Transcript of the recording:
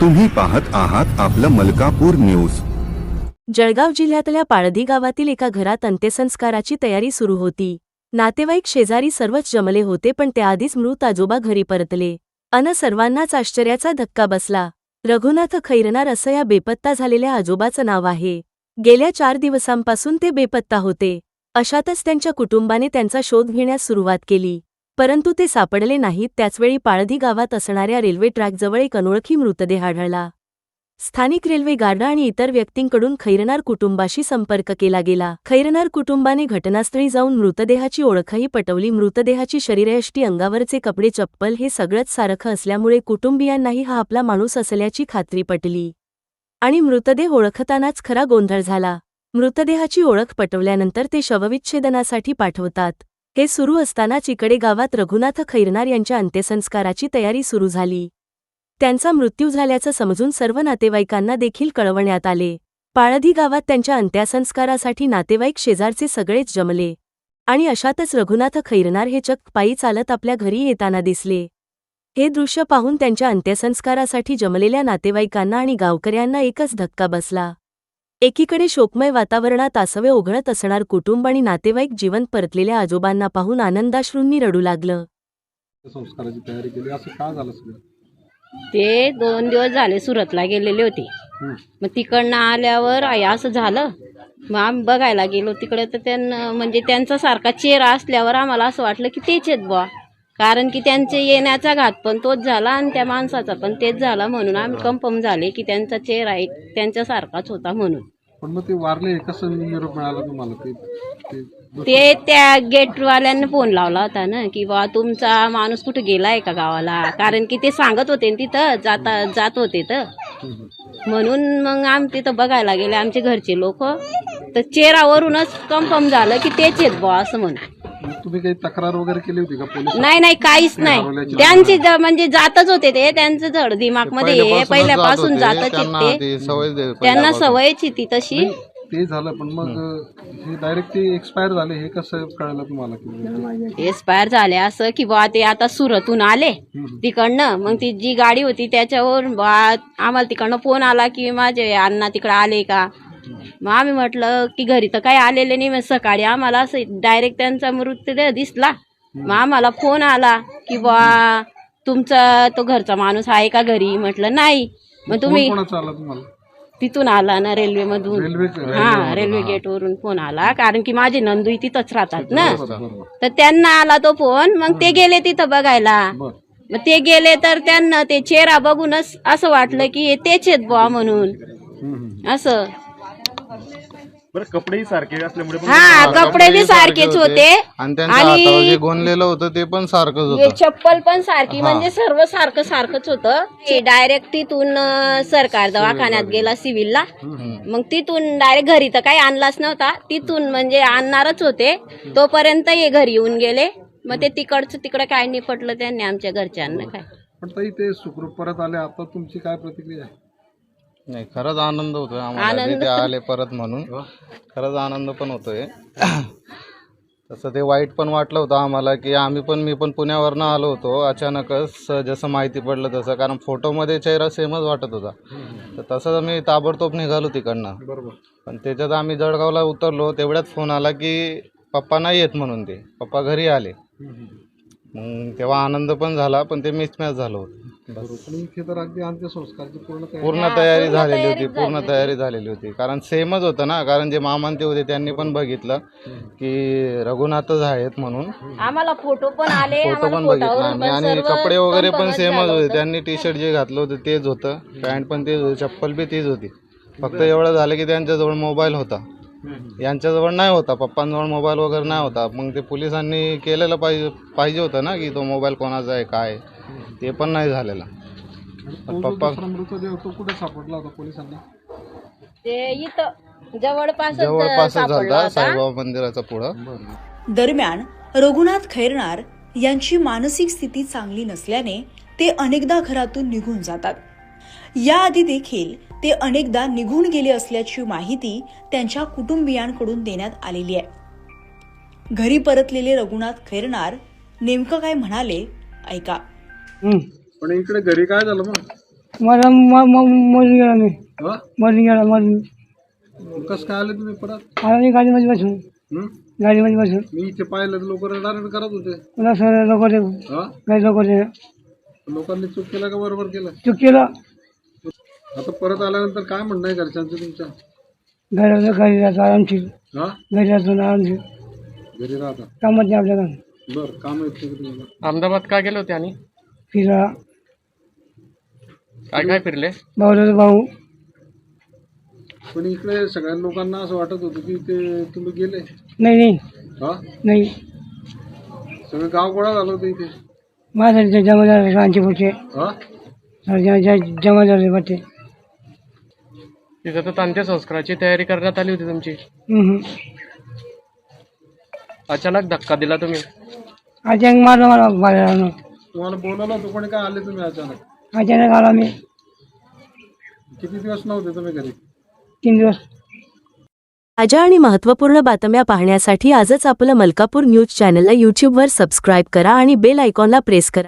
तुम्ही पाहत आहात आपलं मलकापूर न्यूज. जळगाव जिल्ह्यातल्या पाळधी गावातील एका घरात अंत्यसंस्काराची तयारी सुरू होती. नातेवाईक शेजारी सर्वच जमले होते पण त्याआधीच मृत आजोबा घरी परतले. अन सर्वांनाच आश्चर्याचा धक्का बसला. रघुनाथ खैरनार असं या बेपत्ता झालेल्या आजोबाचं नाव आहे. गेल्या चार दिवसांपासून ते बेपत्ता होते. अशातच त्यांच्या कुटुंबाने त्यांचा शोध घेण्यास सुरुवात केली. परंतु ते सापडले नाहीत त्याचवेळी पाळधी गावात असणाऱ्या रेल्वे ट्रॅकजवळ एक अनोळखी मृतदेह आढळला. स्थानिक रेल्वे गार्ड आणि इतर व्यक्तींकडून खैरनार कुटुंबाशी संपर्क केला गेला. खैरनार कुटुंबाने घटनास्थळी जाऊन मृतदेहाची ओळखही पटवली. मृतदेहाची शरीरयष्टी अंगावरचे कपडे चप्पल हे सगळंच सारखं असल्यामुळे कुटुंबियांनाही हा आपला माणूस असल्याची खात्री पटली आणि मृतदेह ओळखतानाच खरा गोंधळ झाला. मृतदेहाची ओळख पटवल्यानंतर ते शवविच्छेदनासाठी पाठवतात. हे सुरू असताना चिकडे गावात रघुनाथ खैरनार यांच्या अंत्यसंस्काराची तयारी सुरू झाली. त्यांचा मृत्यू झाल्याचं समजून सर्व नातेवाईकांना देखील कळवण्यात आले. पाळधी गावात त्यांच्या अंत्यसंस्कारासाठी नातेवाईक शेजारचे सगळेच जमले. आणि अशातच रघुनाथ खैरनार हे चक्क पायी चालत आपल्या घरी येताना दिसले. हे दृश्य पाहून त्यांच्या अंत्यसंस्कारासाठी जमलेल्या नातेवाईकांना आणि गावकऱ्यांना एकच धक्का बसला. एकीकडे शोकमय वातावरणात आसवे ओघळत असणार कुटुंब आणि नातेवाईक जिवंत परतलेल्या आजोबांना पाहून आनंदाश्रूंनी रडू लागलं. संस्काराची तयारी केली. असं का झालं सगळं? ते दोन दिवस झाले सुरतला गेलेले होते. मग तिकडनं आल्यावर आई असं झालं. मग आम्ही बघायला गेलो. तिकडे तर त्यांना म्हणजे त्यांचा सारखा चेहरा असल्यावर आम्हाला असं वाटलं की तेच आहेत बुवा. कारण की त्यांचे येण्याचा घात पण तोच झाला आणि त्या माणसाचा पण तेच झाला म्हणून आम्ही कन्फर्म झाले की त्यांचा चेहरा एक त्यांच्यासारखाच होता म्हणून. पण मग ते वारले कसं निरोप मिळाला तुम्हाला? ते ते ते त्या गेटवाल्यांना फोन लावला होता ना की बा तुमचा माणूस कुठे गेलाय का गावाला? कारण की ते सांगत होते ना तिथं जाता जात होते तर. हम्म. म्हणून मग आम तिथं बघायला गेले आमचे घरचे लोक. तर चेहरावरूनच कन्फर्म झालं की तेच आहेत बुवा असं म्हणून. तुम्ही काही तक्रार वगैरे केली होती का पोलीस नाही नाही काहीच नाही. त्यांची ज- म्हणजे जातच होते ते. त्यांचं धड दिमागमध्ये हे पहिल्यापासून जातच आहेत ते त्यांना सवयच ती तशी. ते झालं पण मग हे डायरेक्ट ते एक्सपायर झाले हे कसं कळलं तुम्हाला की एक्सपायर झाले असं की बा ते आता सुरतून आले तिकडनं. मग ती जी गाडी होती त्याच्यावर बा आम्हाला तिकडनं फोन आला की माझे अण्णा तिकडं आले का? मग आम्ही म्हटलं की घरी तर काही आलेले नाही मग सकाळी आम्हाला असं डायरेक्ट त्यांचा मृतदेह दिसला. मग आम्हाला फोन आला की बा तुमचा तो घरचा माणूस आहे का घरी? म्हटलं नाही. मग तुम्ही तिथून आला ना रेल्वे मधून. रेल्वे हा रेल्वे गेट वरून फोन आला कारण की माझे नंदू तिथंच राहतात ना. तर त्यांना आला तो फोन मग ते गेले तिथं बघायला. मग ते गेले तर त्यांना ते चेहरा बघूनच असं वाटलं की हे तेच आहेत बुवा म्हणून. असं. बरं कपडेही सारखे असल्यामुळे पण हा कपडे बी सारखेच होते. आणि त्यांच्या हातावर जे गोंदलेलं होतं ते पण सारखंच हे होतं चप्पल पण सारखी म्हणजे सर्व सारखं सारखंच होतं. ते डायरेक्ट तिथून अं, सरकार दवाखान्यात गेला सिव्हिलला. मग तिथून डायरेक्ट घरी तर काही आणलाच नव्हता. तिथून म्हणजे आणणारच होते. तोपर्यंत हे घरी येऊन गेले. मग ते तिकडचं तिकडं काय निपटलं त्यांनी आमच्या घरच्यांना काय. पण ताई ते सुखरूप परत आले. आता तुमची काय प्रतिक्रिया आहे? नाही खरंच आनंद होतोय आम्हाला. ते आले परत म्हणून. खरंच आनंद पण होतोय. तसं ते वाईट पण वाटलं होतं आम्हाला की आम्ही पण मी पण पुण्यावरनं आलो होतो अचानकच. जसं माहिती पडलं तसं कारण फोटोमध्ये चेहरा सेमच वाटत होता. तर तसंच आम्ही ताबडतोब निघालो तिकडनं. बरोबर. पण त्याच्यात आम्ही जळगावला उतरलो तेवढ्यात फोन आला की पप्पा नाही येत म्हणून ते. पप्पा घरी आले. मग तेव्हा आनंद पण झाला पण ते मिसमॅच झालं होतं. इथे तर अगदी अंत्यसंस्कारची पूर्ण तयारी. पूर्ण तयारी झालेली होती पूर्ण तयारी झालेली होती. कारण सेमच होतं ना कारण जे मामान ते होते त्यांनी पण बघितलं की रघुनाथच आहेत म्हणून. आम्हाला फोटो पण आले फोटो पण बघितला आम्ही. आणि कपडे वगैरे पण सेमच होतं. त्यांनी टी शर्ट जे घातलं होतं तेच होतं. पॅन्ट पण तेच होती. चप्पल बी तीच होती. फक्त एवढं झालं की त्यांच्याजवळ मोबाईल होता. यांच्याजवळ नाही होता. पप्पांजवळ मोबाईल वगैरे नाही होता. मग ते पोलिसांनी केलेलं पाहिजे पाहिजे होतं ना की तो मोबाईल कोणाचा आहे काय ते पण नाही झालेलं. दुसरा मृतदेह तो कुठे सापडला होता पोलिसांना? ते इथं जवळपास जवळपासच झालता साईबाबा मंदिराचा पुढं. दरम्यान रघुनाथ खैरनार यांची मानसिक स्थिती चांगली नसल्याने ते अनेकदा घरातून निघून जातात. याआधी देखील ते अनेकदा निघून गेले असल्याची माहिती त्यांच्या कुटुंबियांकडून देण्यात आलेली आहे. घरी परतलेले रघुनाथ खैरनार नेमकं काय म्हणाले ऐका. पण इकडे घरी काय झालं मग? मला म- म- मरून गेला मी. हा? मरून गेला मरून. कसं काय आले तुम्ही परत? आला मी गाडीमध्ये बसून. हं? गाडीमध्ये बसून. मी इथे पाहिलं तर लोक रडारड करत होते. पुन्हा सर लोक ते हा? काही लोक ते लोकांनी चूक केला का बरोबर केलं? चूक केलं. आता परत आल्यानंतर काय म्हणणं आहे घरच्यांचं तुमच्या घरी घरी राहतो आरामशीर. हा? घरी राहतो ना आरामशीर. घरी राहता. कामात नाही आपल्याला बरं काम येत का तुम्हाला? अहमदाबाद का गेले होते आणि? फिरा. काय काय फिरले भाऊ भाऊ. पण इकडे सगळ्या लोकांना असं वाटत होतं की ते तुम्ही गेले. नाही नाही. हा? नाही. सगळं गाव गोळा झालं होतं इथे. माझ्यासाठी जमा झाले रांची पुढचे हा? जमा झाले वाटते तिथं तर अंत्यसंस्काराची तयारी करण्यात आली होती तुमची. हम्म. अचानक धक्का दिला तुम्ही. अचानक मारलं मला बाहेर तुम्हाला बोलवलं होतं कोणी काय आले तुम्ही अचानक? अचानक आला मी किती दिवस नव्हते तुम्ही घरी? तीन दिवस. ताज्या आणि महत्त्वपूर्ण बातम्या पाहण्यासाठी आजच आपलं मलकापूर न्यूज चॅनलला यूट्यूबवर सबस्क्राईब करा आणि बेल आयकॉनला प्रेस करा.